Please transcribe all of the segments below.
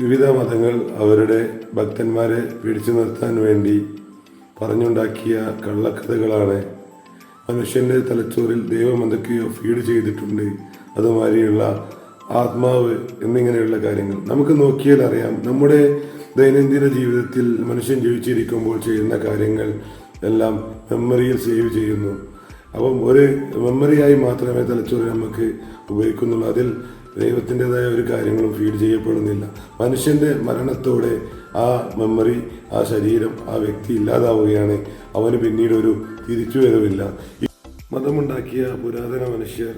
വിവിധ മതങ്ങൾ അവരുടെ ഭക്തന്മാരെ പിടിച്ചു നിർത്താൻ വേണ്ടി പറഞ്ഞുണ്ടാക്കിയ കള്ളക്കഥകളാണ് മനുഷ്യന്റെ തലച്ചോറിൽ ദൈവം എന്തൊക്കെയോ ഫീഡ് ചെയ്തിട്ടുണ്ട്. അതുമാതിരിയുള്ള ആത്മാവ് എന്നിങ്ങനെയുള്ള കാര്യങ്ങൾ. നമുക്ക് നോക്കിയാൽ അറിയാം നമ്മുടെ ദൈനംദിന ജീവിതത്തിൽ മനുഷ്യൻ ജീവിച്ചിരിക്കുമ്പോൾ ചെയ്യുന്ന കാര്യങ്ങൾ എല്ലാം മെമ്മറിയിൽ സേവ് ചെയ്യുന്നു. അപ്പം ഒരു മെമ്മറിയായി മാത്രമേ തലച്ചോറ് നമുക്ക് ഉപയോഗിക്കുന്നുള്ളൂ. അതിൽ ദൈവത്തിന്റെതായ ഒരു കാര്യങ്ങളും ഫീഡ് ചെയ്യപ്പെടുന്നില്ല. മനുഷ്യന്റെ മരണത്തോടെ ആ മെമ്മറി ആ ശരീരം ആ വ്യക്തി ഇല്ലാതാവുകയാണ്. അവന് പിന്നീട് ഒരു തിരിച്ചു വരവില്ല മതമുണ്ടാക്കിയ പുരാതന മനുഷ്യർ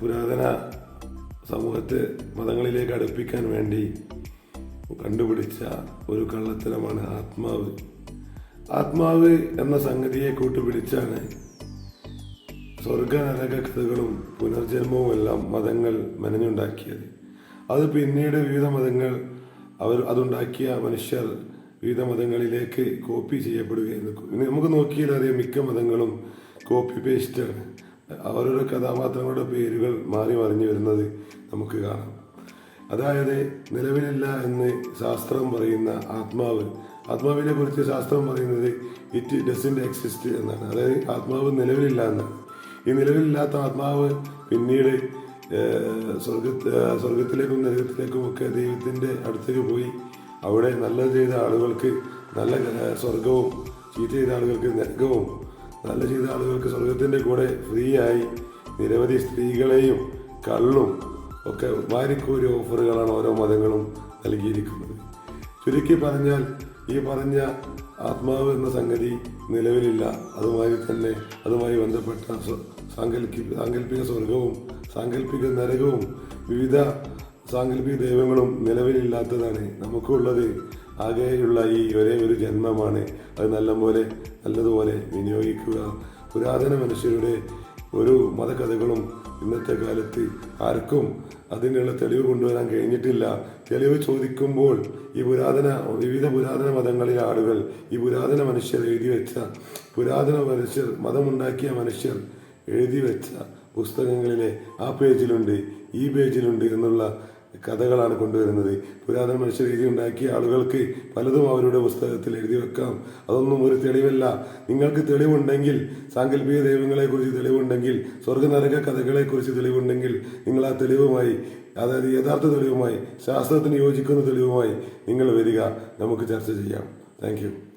പുരാതന സമൂഹത്തെ മതങ്ങളിലേക്ക് അടുപ്പിക്കാൻ വേണ്ടി കണ്ടുപിടിച്ച ഒരു കള്ളത്തരമാണ് ആത്മാവ്. ആത്മാവ് എന്ന സംഗതിയെ കൂട്ടുപിടിച്ചാണ് സ്വർഗ കഥകളും പുനർജന്മവും എല്ലാം മതങ്ങൾ മെനഞ്ഞുണ്ടാക്കിയത്. അത് പിന്നീട് വിവിധ മതങ്ങൾ അവർ അതുണ്ടാക്കിയ മനുഷ്യർ വിവിധ മതങ്ങളിലേക്ക് കോപ്പി ചെയ്യപ്പെടുകയെന്ന് നമുക്ക് നോക്കിയാൽ അറിയാം മിക്ക മതങ്ങളും കോപ്പി പേസ്റ്റാണ് അവരുടെ കഥാപാത്രങ്ങളുടെ പേരുകൾ മാറി മറിഞ്ഞു വരുന്നത് നമുക്ക് കാണാം. അതായത് നിലവിലില്ല എന്ന് ശാസ്ത്രം പറയുന്ന ആത്മാവ്. ആത്മാവിനെ കുറിച്ച് ശാസ്ത്രം പറയുന്നത് ഇറ്റ് ഡസിന്റ് എക്സിസ്റ്റ് എന്നാണ്. അതായത് ആത്മാവ് നിലവിലില്ല എന്നാണ്. ഈ നിലവിലില്ലാത്ത ആത്മാവ് പിന്നീട് സ്വർഗ സ്വർഗത്തിലേക്കും നരകത്തിലേക്കും ഒക്കെ ദൈവത്തിന്റെ അടുത്തേക്ക് പോയി അവിടെ നല്ലത് ചെയ്ത ആളുകൾക്ക് നല്ല സ്വർഗവും ചീത്ത ചെയ്ത ആളുകൾക്ക് നരകവും നല്ല ചെയ്ത ആളുകൾക്ക് സ്വർഗത്തിന്റെ കൂടെ ഫ്രീ ആയി നിരവധി സ്ത്രീകളെയും കള്ളും ഒക്കെ വാരിക്കോരി ഓഫറുകളാണ് ഓരോ മതങ്ങളും നൽകിയിരിക്കുന്നത്. ചുരുക്കി പറഞ്ഞാൽ ഈ പറഞ്ഞ ആത്മാവ് എന്ന സംഗതി നിലവിലില്ല. അതുമായി തന്നെ അതുമായി ബന്ധപ്പെട്ട സാങ്കല്പി സാങ്കല്പിക സ്വർഗവും സാങ്കല്പിക നരകവും വിവിധ സാങ്കല്പിക ദൈവങ്ങളും നിലവിലില്ലാത്തതാണ്. നമുക്കുള്ളത് ആകെയുള്ള ഈ ഒരേ ഒരു ജന്മമാണ്. അത് നല്ലപോലെ നല്ലതുപോലെ വിനിയോഗിക്കുക. പുരാതന മനുഷ്യരുടെ ഒരു മതകഥകളും ഇന്നത്തെ കാലത്ത് ആർക്കും അതിനുള്ള തെളിവ് കൊണ്ടുവരാൻ കഴിഞ്ഞിട്ടില്ല. തെളിവ് ചോദിക്കുമ്പോൾ ഈ പുരാതന വിവിധ പുരാതന മതങ്ങളിലെ ആളുകൾ ഈ പുരാതന മനുഷ്യർ എഴുതി വെച്ച പുരാതന മനുഷ്യർ മതമുണ്ടാക്കിയ മനുഷ്യർ എഴുതി വെച്ച പുസ്തകങ്ങളിലെ ആ പേജിലുണ്ട് ഈ പേജിലുണ്ട് എന്നുള്ള കഥകളാണ് കൊണ്ടുവരുന്നത്. പുരാതന മനുഷ്യർ രീതി ഉണ്ടാക്കിയ ആളുകൾക്ക് പലതും അവരുടെ പുസ്തകത്തിൽ എഴുതി വെക്കാം. അതൊന്നും ഒരു തെളിവല്ല. നിങ്ങൾക്ക് തെളിവുണ്ടെങ്കിൽ സാങ്കല്പിക ദൈവങ്ങളെക്കുറിച്ച് തെളിവുണ്ടെങ്കിൽ സ്വർഗനരക കഥകളെക്കുറിച്ച് തെളിവുണ്ടെങ്കിൽ നിങ്ങൾ ആ തെളിവുമായി അതായത് യഥാർത്ഥ തെളിവുമായി ശാസ്ത്രത്തിന് യോജിക്കുന്ന തെളിവുമായി നിങ്ങൾ വരിക. നമുക്ക് ചർച്ച ചെയ്യാം. താങ്ക്